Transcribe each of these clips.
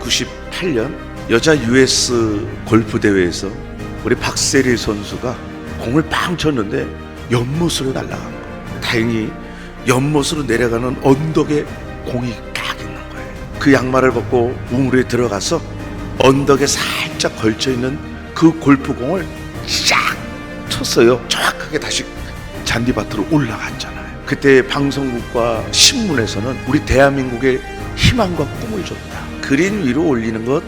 2008년 여자 US 골프 대회에서 우리 박세리 선수가 공을 빵 쳤는데 연못으로 날아간 거예요. 다행히 연못으로 내려가는 언덕에 공이 딱 있는 거예요. 그 양말을 벗고 우물에 들어가서 언덕에 살짝 걸쳐 있는 그 골프공을 쫙 쳤어요. 정확하게 다시 잔디밭으로 올라갔잖아요. 그때 방송국과 신문에서는 우리 대한민국의 희망과 꿈을 줬다. 그린 위로 올리는 것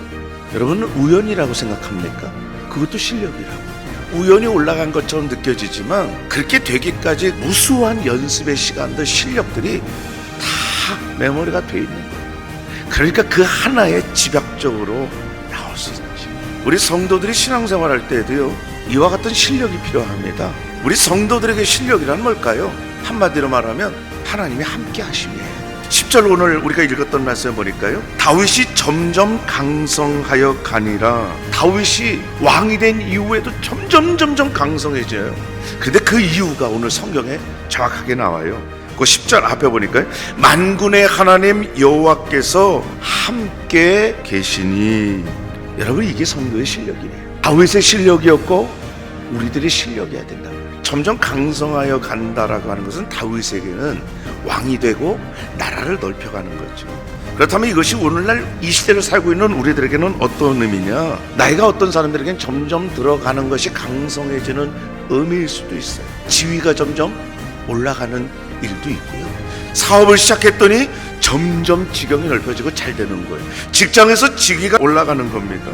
여러분 우연이라고 생각합니까? 그것도 실력이라고. 우연히 올라간 것처럼 느껴지지만 그렇게 되기까지 무수한 연습의 시간들 실력들이 다 메모리가 돼 있는 거예요. 그러니까 그 하나에 집약적으로 나올 수 있는. 우리 성도들이 신앙생활 할 때에도요 이와 같은 실력이 필요합니다. 우리 성도들에게 실력이란 뭘까요? 한마디로 말하면 하나님이 함께 하심이에요. 10절 오늘 우리가 읽었던 말씀 보니까요. 다윗이 점점 강성하여 가니라. 다윗이 왕이 된 이후에도 점점 점점 강성해져요. 근데 그 이유가 오늘 성경에 정확하게 나와요. 그 10절 앞에 보니까요. 만군의 하나님 여호와께서 함께 계시니. 여러분 이게 성도의 실력이에요. 다윗의 실력이었고 우리들의 실력이어야 된다. 점점 강성하여 간다라고 하는 것은 다윗에게는 왕이 되고 나라를 넓혀가는 거죠. 그렇다면 이것이 오늘날 이 시대를 살고 있는 우리들에게는 어떤 의미냐? 나이가 어떤 사람들에게는 점점 들어가는 것이 강성해지는 의미일 수도 있어요. 지위가 점점 올라가는 일도 있고요. 사업을 시작했더니 점점 지경이 넓혀지고 잘 되는 거예요. 직장에서 직위가 올라가는 겁니다.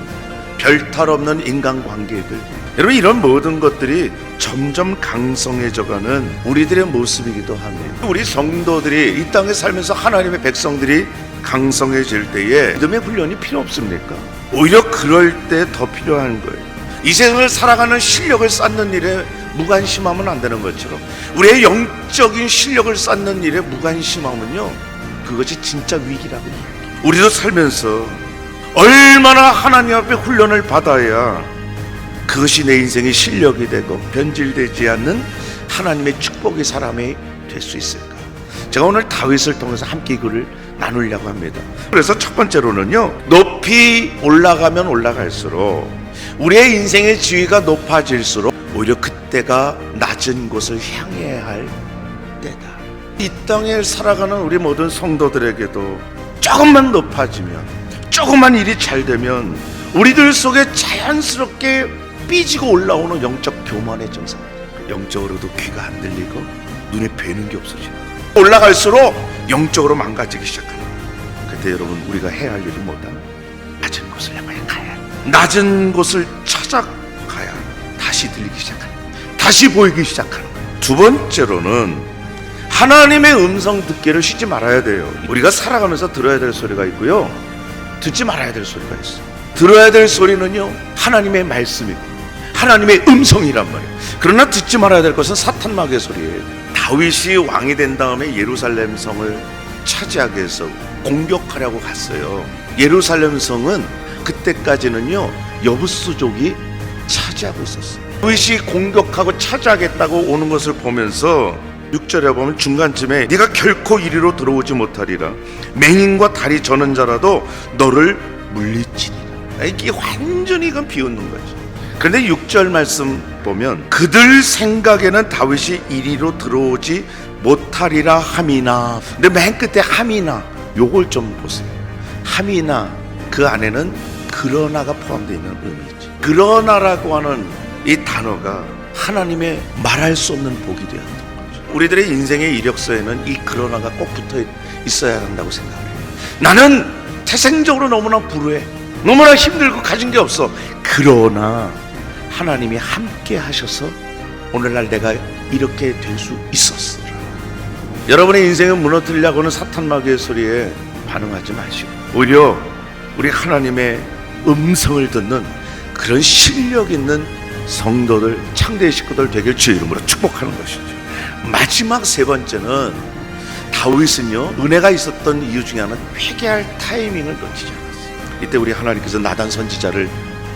별탈 없는 인간관계들. 여러분 이런 모든 것들이 점점 강성해져가는 우리들의 모습이기도 합니다. 우리 성도들이 이 땅에 살면서 하나님의 백성들이 강성해질 때에 믿음의 훈련이 필요 없습니까? 오히려 그럴 때 더 필요한 거예요. 이 세상을 살아가는 실력을 쌓는 일에 무관심하면 안 되는 것처럼 우리의 영적인 실력을 쌓는 일에 무관심하면요 그것이 진짜 위기라고 이야기해요. 우리도 살면서 얼마나 하나님 앞에 훈련을 받아야 그것이 내 인생의 실력이 되고 변질되지 않는 하나님의 축복의 사람이 될 수 있을까? 제가 오늘 다윗을 통해서 함께 이거를 나누려고 합니다. 그래서 첫 번째로는요, 높이 올라가면 올라갈수록 우리의 인생의 지위가 높아질수록 오히려 그때가 낮은 곳을 향해야 할 때다. 이 땅에 살아가는 우리 모든 성도들에게도 조금만 높아지면, 조금만 일이 잘 되면 우리들 속에 자연스럽게 삐지고 올라오는 영적 교만의 증상. 영적으로도 귀가 안 들리고 눈에 뵈는 게 거예요. 올라갈수록 영적으로 망가지기 거예요. 그때 여러분 우리가 해야 할 일이 뭐다? 낮은 곳을 향하여 가야 해. 낮은 곳을 찾아가야 다시 들리기 시작하는. 다시 보이기 시작하는. 두 번째로는 하나님의 음성 듣기를 쉬지 말아야 돼요. 우리가 살아가면서 들어야 될 소리가 있고요. 듣지 말아야 될 소리가 있어요. 들어야 될 소리는요. 하나님의 말씀이고 하나님의 음성이란 말이에요. 그러나 듣지 말아야 될 것은 사탄 마귀의 소리예요. 다윗이 왕이 된 다음에 예루살렘 성을 차지하기 위해서 공격하려고 갔어요. 예루살렘 성은 그때까지는요 여부수족이 차지하고 있었어요. 다윗이 공격하고 차지하겠다고 오는 것을 보면서 6절에 보면 중간쯤에 네가 결코 이리로 들어오지 못하리라. 맹인과 다리 저는 자라도 너를 물리치리라. 이게 완전히 이건 비웃는 거죠 그런데 6절 말씀 보면 그들 생각에는 다윗이 이리로 들어오지 못하리라 함이나. 근데 맨 끝에 함이나 요걸 좀 보세요. 함이나 그 안에는 그러나가 포함되어 있는 의미죠 그러나라고 하는 이 단어가 하나님의 말할 수 없는 복이 거죠 우리들의 인생의 이력서에는 이 그러나가 꼭 붙어 있어야 한다고 생각해요 나는 태생적으로 너무나 불우해 너무나 힘들고 가진 게 없어 그러나 하나님이 함께 하셔서 오늘날 내가 이렇게 될 수 있었어. 여러분의 인생을 무너뜨리려고는 사탄 마귀의 소리에 반응하지 마시고 오히려 우리 하나님의 음성을 듣는 그런 실력 있는 성도들, 창대 식구들 되길 주의 이름으로 축복하는 것이죠. 마지막 세 번째는 다윗은요 은혜가 있었던 이유 중에 하나는 회개할 타이밍을 놓치지 않았어요. 이때 우리 하나님께서 나단 선지자를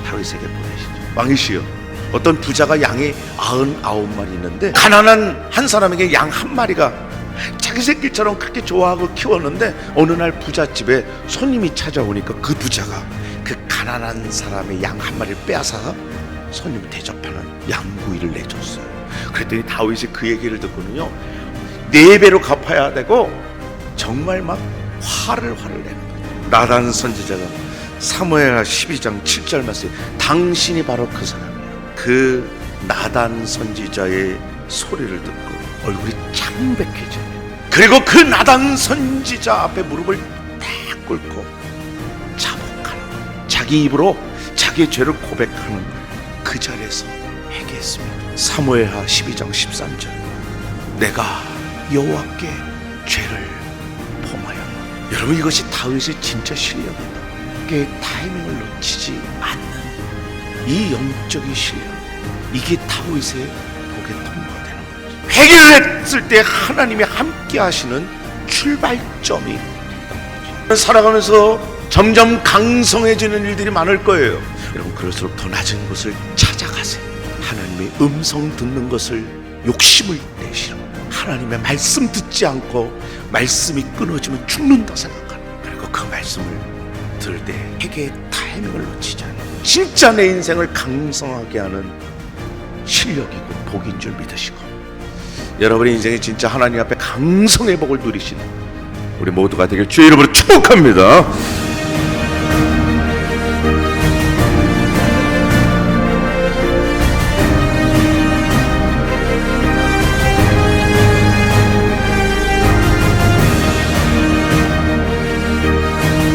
다윗에게 보내시죠. 왕이시여 어떤 부자가 양이 아흔 아홉 마리 있는데 가난한 한 사람에게 양 한 마리가 자기 새끼처럼 그렇게 좋아하고 키웠는데 어느 날 부잣집에 손님이 찾아오니까 그 부자가 그 가난한 사람의 양 한 마리를 빼앗아 서 손님 대접하는 양구이를 내줬어요. 그랬더니 다윗이 그 얘기를 듣고는요 네 배로 갚아야 되고 정말 막 화를 화를 내는 거예요. 나단 선지자가 사무엘하 12장 7절 말씀 당신이 바로 그 사람이에요. 그 나단 선지자의 소리를 듣고 얼굴이 창백해져요. 그리고 그 나단 선지자 앞에 무릎을 딱 꿇고 자복하는 거예요. 자기 입으로 자기의 죄를 고백하는 그 자리에서 회개했습니다. 사무엘하 12장 13절 내가 여호와께 죄를 범하였다. 여러분 이것이 다윗의 진짜 실력이다. 그 타이밍을 놓치지 않는 이 영적인 실력 이게 다윗의 복의 통로가 되는 거죠. 회개를 했을 때 하나님이 함께 하시는 출발점이 되는 거죠. 살아가면서 점점 강성해지는 일들이 많을 거예요. 여러분 그럴수록 더 낮은 곳을. 하나님의 음성 듣는 것을 욕심을 거예요. 하나님의 말씀 듣지 않고 말씀이 끊어지면 죽는다 생각하는. 그리고 그 말씀을 들을 때 회개의 타이밍을 놓치지 않아요. 진짜 내 인생을 강성하게 하는 실력이고 복인 줄 믿으시고 여러분의 인생이 진짜 하나님 앞에 강성의 복을 누리시는 우리 모두가 되길 주의 이름으로 축복합니다.